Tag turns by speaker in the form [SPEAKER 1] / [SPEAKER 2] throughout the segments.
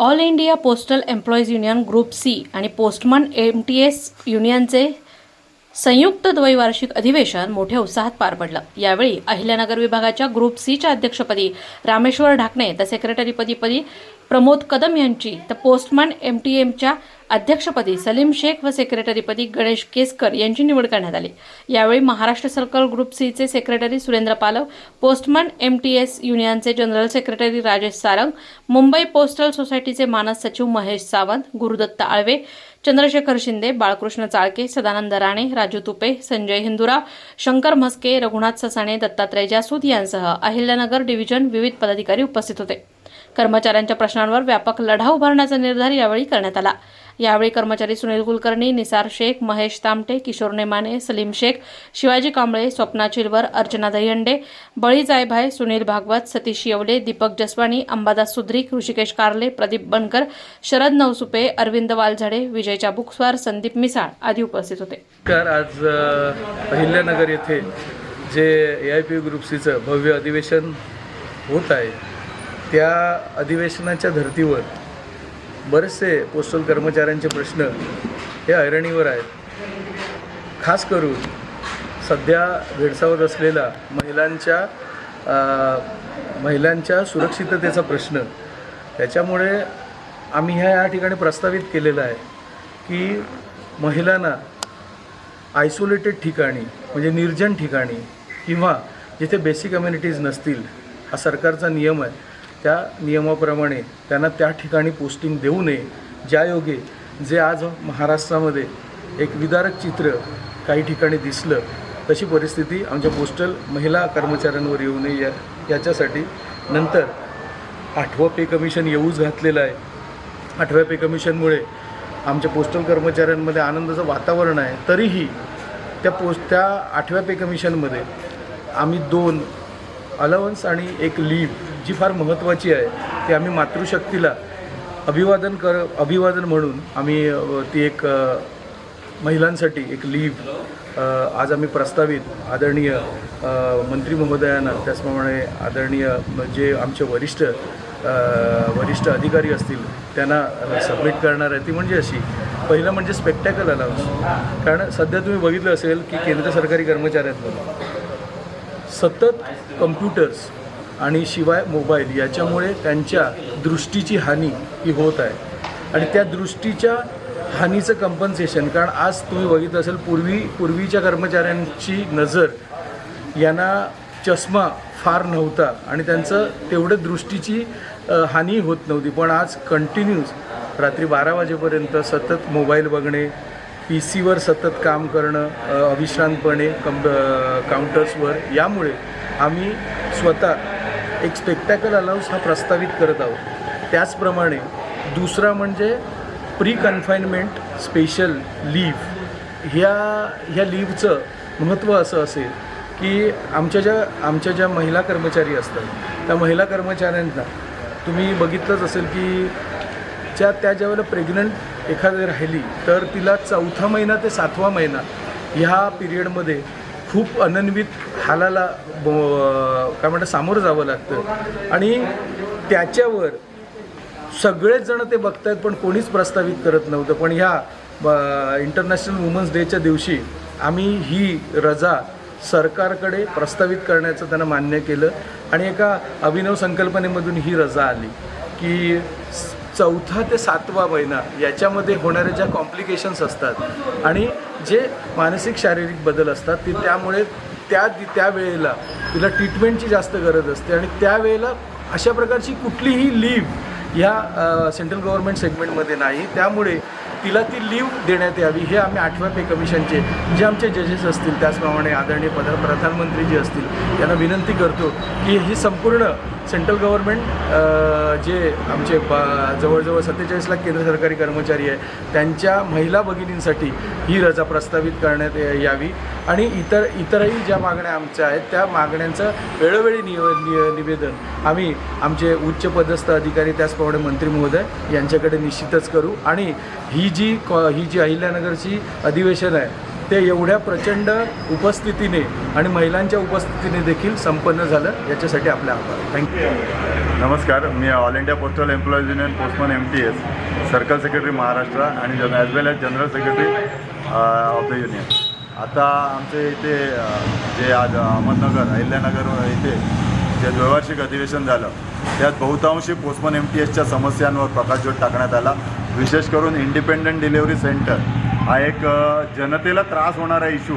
[SPEAKER 1] All India postal employees union group C आणि postman M T S युनियनचे संयुक्त द्वैवार्षिक अधिवेशन मोठ्या उत्साहात पार पडलं. यावेळी अहिल्यानगर विभागाच्या ग्रुप सीच्या अध्यक्षपदी रामेश्वर ढाकणे तर सेक्रेटरीपदी पदी प्रमोद कदम यांची. तर पोस्टमन एम टी एमच्या अध्यक्षपदी सलीम शेख व सेक्रेटरीपदी गणेश केसकर यांची निवड करण्यात आली. यावेळी महाराष्ट्र सर्कल ग्रुप सीचे secretary Surendra Palav postman M T S युनियनचे general secretary Rajesh Sarang Mumbai postal सोसायटीचे मानस सचिव महेश सावंत गुरुदत्त आळवे चंद्रशेखर शिंदे बाळकृष्ण चाळके सदानंद राणे राजू तुपे संजय हिंदुराव शंकर म्हस्के रघुनाथ ससाणे दत्तात्रय जासूद यांसह अहिल्यानगर डिव्हिजन विविध पदाधिकारी उपस्थित होते. कर्मचाऱ्यांच्या प्रश्नांवर व्यापक लढा उभारण्याचा निर्धार यावेळी करण्यात आला. यावेळी कर्मचारी सुनील कुलकर्णी निसार शेख महेश तामटे किशोर नेमाने सलीम शेख शिवाजी कांबळे स्वप्ना चिलवर अर्चना दहिहंडे बळी जायभाय सुनील भागवत सतीश येवले दीपक जसवाणी अंबादास सुद्रिक ऋषिकेश कारले प्रदीप बनकर शरद नवसुपे अरविंद वालझडे विजय चाबुकस्वार संदीप मिसाळ आदी उपस्थित होते.
[SPEAKER 2] आज अहिल्यानगर येथे जे ए आय पी ग्रुप सीचं भव्य अधिवेशन होत आहे त्या अधिवेशनाच्या धर्तीवर बरेचसे पोस्टल कर्मचाऱ्यांचे प्रश्न हे ऐरणीवर आहेत. खास करून सध्या भेडसावत असलेला महिलांच्या महिलांच्या सुरक्षिततेचा प्रश्न. त्याच्यामुळे आम्ही ह्या या ठिकाणी प्रस्तावित केलेलं आहे की महिलांना आयसोलेटेड ठिकाणी म्हणजे निर्जन ठिकाणी किंवा जिथे बेसिक कम्युनिटीज नसतील हा सरकारचा नियम आहे त्या नियमाप्रमाणे त्यांना त्या ठिकाणी पोस्टिंग देऊ नये. ज्यायोगे जे आज महाराष्ट्रामध्ये एक विदारक चित्र काही ठिकाणी दिसलं तशी परिस्थिती आमच्या पोस्टल महिला कर्मचाऱ्यांवर येऊ नये. या याच्यासाठी नंतर आठवं पे कमिशन येऊच घातलेलं आहे. आठव्या पे कमिशनमुळे आमच्या पोस्टल कर्मचाऱ्यांमध्ये आनंदाचं वातावरण आहे. तरीही त्या पोस्ट त्या आठव्या पे कमिशनमध्ये आम्ही दोन अलावन्स आणि एक लीव जी फार महत्त्वाची आहे ती आम्ही मातृशक्तीला अभिवादन कर अभिवादन म्हणून आम्ही ती एक महिलांसाठी एक लीव आज आम्ही प्रस्तावित आदरणीय मंत्री महोदयांना त्याचप्रमाणे आदरणीय जे आमचे वरिष्ठ वरिष्ठ अधिकारी असतील त्यांना सबमिट करणार आहे. ती म्हणजे अशी पहिलं म्हणजे स्पेक्टॅकल अलाउन्स कारण सध्या तुम्ही बघितलं असेल की केंद्र सरकारी कर्मचाऱ्यांमध्ये सतत कम्प्युटर्स आणि शिवाय मोबाईल याच्यामुळे त्यांच्या दृष्टीची हानी ही होत आहे. आणि त्या दृष्टीच्या हानीचं कंपन्सेशन कारण आज तुम्ही बघितलं असेल पूर्वी पूर्वीच्या कर्मचाऱ्यांची नजर यांना चष्मा फार नव्हता आणि त्यांचं तेवढं दृष्टीची हानी होत नव्हती. पण आज कंटिन्यूज रात्री बारा वाजेपर्यंत सतत मोबाईल बघणे पी सीवर सतत काम करणं अविश्रांतपणे कम काउंटर्सवर यामुळे आम्ही स्वतः एक स्पेक्टॅकल अलाउन्स हा प्रस्तावित करत आहोत. त्याचप्रमाणे दुसरा म्हणजे प्री कन्फाईनमेंट स्पेशल लीव्ह ह्या ह्या लीव्हचं महत्त्व असं असेल की आमच्या ज्या आमच्या ज्या महिला कर्मचारी असतात त्या महिला कर्मचाऱ्यांना तुम्ही बघितलंच असेल की ज्या त्या ज्यावेळेला प्रेग्नंट एखादी राहिली तर तिला चौथा महिना ते सातवा महिना ह्या पिरियडमध्ये खूप अनन्वित हालाला ब काय म्हणतात सामोरं जावं लागतं. आणि त्याच्यावर सगळेच जण ते बघतायत पण कोणीच प्रस्तावित करत नव्हतं. पण ह्या इंटरनॅशनल वुमन्स डेच्या दिवशी आम्ही ही रजा सरकारकडे प्रस्तावित करण्याचं त्यांना मान्य केलं. आणि एका अभिनव संकल्पनेमधून ही रजा आली की चौथा ते सातवा महिना याच्यामध्ये होणाऱ्या ज्या कॉम्प्लिकेशन्स असतात आणि जे मानसिक शारीरिक बदल असतात ते त्यामुळे त्या त्यावेळेला तिला ट्रीटमेंटची जास्त गरज असते आणि त्यावेळेला अशा प्रकारची कुठलीही लीव ह्या सेंट्रल गव्हर्नमेंट सेगमेंटमध्ये नाही. त्यामुळे तिला ती लीव देण्यात यावी. हे आम्ही आठव्या पे कमिशनचे जे आमचे जजेस असतील त्याचप्रमाणे आदरणीय पद प्रधानमंत्री जे असतील यांना विनंती करतो की ही संपूर्ण सेंट्रल गव्हर्नमेंट जे आमचे जवळजवळ सत्तेचाळीस लाख केंद्र सरकारी कर्मचारी आहे त्यांच्या महिला भगिनींसाठी ही रजा प्रस्तावित करण्यात या- यावी. आणि इतर इतरही ज्या मागण्या आमच्या आहेत त्या मागण्यांचं वेळोवेळी निव नि- निवेदन आम्ही आमचे उच्च पदस्थ अधिकारी त्याचप्रमाणे मंत्री महोदय यांच्याकडे निश्चितच करू. आणि ही जी कॉ ही जी अहिल्यानगरची अधिवेशन आहे ते एवढ्या प्रचंड उपस्थितीने आणि महिलांच्या उपस्थितीने देखील संपन्न झालं. याच्यासाठी आपले आभार. थँक्यू
[SPEAKER 3] नमस्कार मी all India postal employees union postman M T S circle secretary Maharashtra आणि जन as well as general secretary of the union आता आमचे इथे uh, जे आज अहमदनगर अहिल्यानगर इथे जे द्वैवार्षिक अधिवेशन झालं त्यात बहुतांशी पोस्टमन एम टी एसच्या समस्यांवर प्रकाशझोत टाकण्यात आला. विशेष करून इंडिपेंडंट डिलेवरी सेंटर हा एक जनतेला त्रास होणारा इश्यू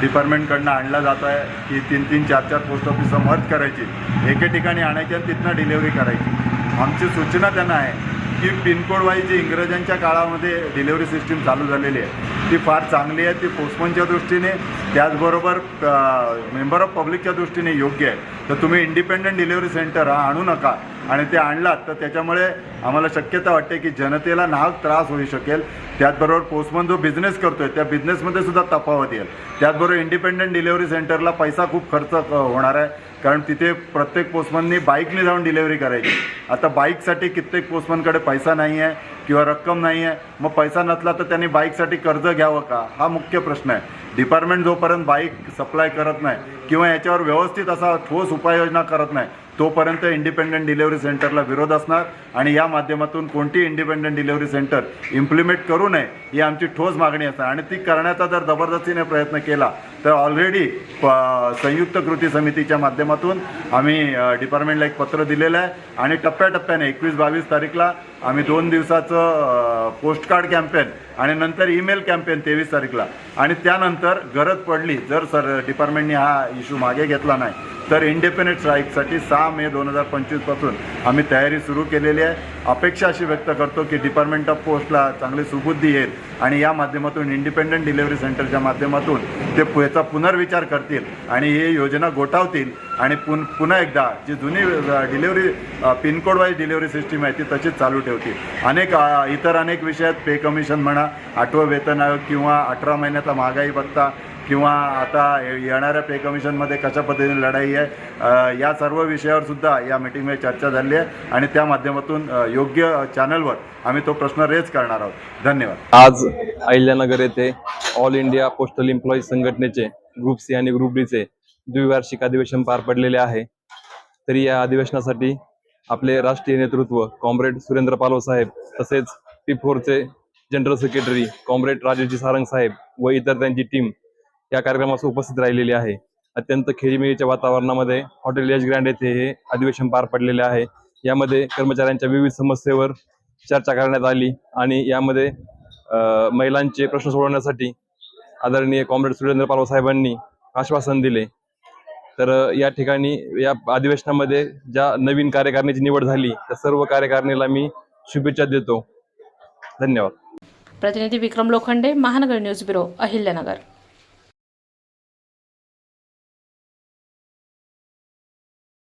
[SPEAKER 3] डिपार्टमेंटकडनं आणला जात आहे की तीन तीन चार चार पोस्ट ऑफिसं मर्ज करायची. एके ठिकाणी आणायची आणि तिथनं डिलेवरी करायची. आमची सूचना त्यांना आहे की पिनकोडवाईज जी इंग्रजांच्या काळामध्ये डिलेवरी सिस्टीम चालू झालेली आहे ती फार चांगली आहे. ती पोस्टमनच्या दृष्टीने त्याचबरोबर मेंबर ऑफ पब्लिकच्या दृष्टीने योग्य आहे. तर तुम्ही इंडिपेंडंट डिलेवरी सेंटर हा आणू नका. आणि ते आणलात तर त्याच्यामुळे आम्हाला शक्यता वाटते की जनतेला नाहक त्रास होऊ शकेल. त्याचबरोबर पोस्टमन जो बिझनेस करतोय त्या बिझनेसमध्ये सुद्धा तफावत येईल. त्याचबरोबर इंडिपेंडंट डिलेवरी सेंटरला पैसा खूप खर्च होणार आहे. कारण तिथे प्रत्येक पोस्टमननी बाईकने जाऊन डिलेवरी करायची. आता बाईकसाठी कित्येक पोस्टमनकडे पैसा नाही आहे किंवा रक्कम नाही आहे. मग पैसा नसला तर त्यांनी बाईकसाठी कर्ज घ्यावं का? हा मुख्य प्रश्न आहे. डिपार्टमेंट जोपर्यंत बाईक सप्लाय करत नाही किंवा याच्यावर व्यवस्थित असा ठोस उपाययोजना करत नाही. तोपर्यंत इंडिपेंडंट डिलेवरी सेंटरला विरोध असणार आणि या माध्यमातून कोणती इंडिपेंडंट डिलेवरी सेंटर इम्प्लिमेंट करू नये ही आमची ठोस मागणी असणार. आणि ती करण्याचा जर जबरदस्तीने प्रयत्न केला तर ऑलरेडी संयुक्त कृती समितीच्या माध्यमातून आम्ही डिपार्टमेंटला एक पत्र दिलेलं आहे. आणि टप्प्याटप्प्याने एकवीस बावीस तारीखला आम्ही दोन दिवसाचं पोस्टकार्ड कॅम्पेन आणि नंतर ईमेल कॅम्पेन तेवीस तारीखला. आणि त्यानंतर गरज पडली जर सर डिपार्टमेंटने हा इश्यू मागे घेतला नाही तर इंडिपेंडेंट स्ट्राईकसाठी सहा मे दोन हजार पंचवीसपासून आम्ही तयारी सुरू केलेली आहे. अपेक्षा अशी व्यक्त करतो की डिपार्टमेंट ऑफ पोस्टला चांगली सुबुद्धी येईल आणि या माध्यमातून इंडिपेंडंट डिलेवरी सेंटरच्या माध्यमातून ते पु- याचा पुनर्विचार करतील आणि ही योजना गोठावतील. आणि पुन पुन्हा एकदा जी जुनी delivery pincode wise delivery system आहे ती तशीच चालू ठेवतील. अनेक इतर अनेक विषयात पे कमिशन म्हणा आठवं वेतन आयोग किंवा अठरा महिन्याचा महागाई भत्ता किंवा आता येणाऱ्या पे कमिशनमध्ये कशा पद्धतीने लढाई आहे या सर्व विषयावर सुद्धा या मिटिंगमध्ये चर्चा झाली आहे आणि त्या माध्यमातून योग्य चॅनलवर आम्ही तो प्रश्न रेज करणार आहोत. धन्यवाद.
[SPEAKER 4] आज अहिल्यानगर येथे ऑल इंडिया पोस्टल एम्प्लॉईज संघटनेचे ग्रुप सी आणि ग्रुप डीचे द्विवार्षिक अधिवेशन पार पडलेले आहे. तरी या अधिवेशनासाठी आपले राष्ट्रीय नेतृत्व कॉम्रेड सुरेंद्र पालव साहेब तसेच P फोरचे general secretary comrade Raje ji Sarang साहेब व इतर त्यांची टीम या कार्यक्रमास उपस्थित राहिलेली आहे. अत्यंत खेळीमेळीच्या वातावरणामध्ये हॉटेल यश ग्रँड येथे हे अधिवेशन पार पडलेले आहे. यामध्ये कर्मचाऱ्यांच्या विविध समस्येवर चर्चा करण्यात आली आणि यामध्ये महिलांचे प्रश्न सोडवण्यासाठी आदरणीय कॉम्रेड सुरेंद्र पालव साहेबांनी आश्वासन दिले. तर या ठिकाणी या अधिवेशनामध्ये ज्या नवीन कार्यकारिणीची निवड झाली त्या सर्व कार्यकारिणीला मी शुभेच्छा देतो. धन्यवाद.
[SPEAKER 1] प्रतिनिधी विक्रम लोखंडे महानगर न्यूज ब्युरो अहिल्यानगर.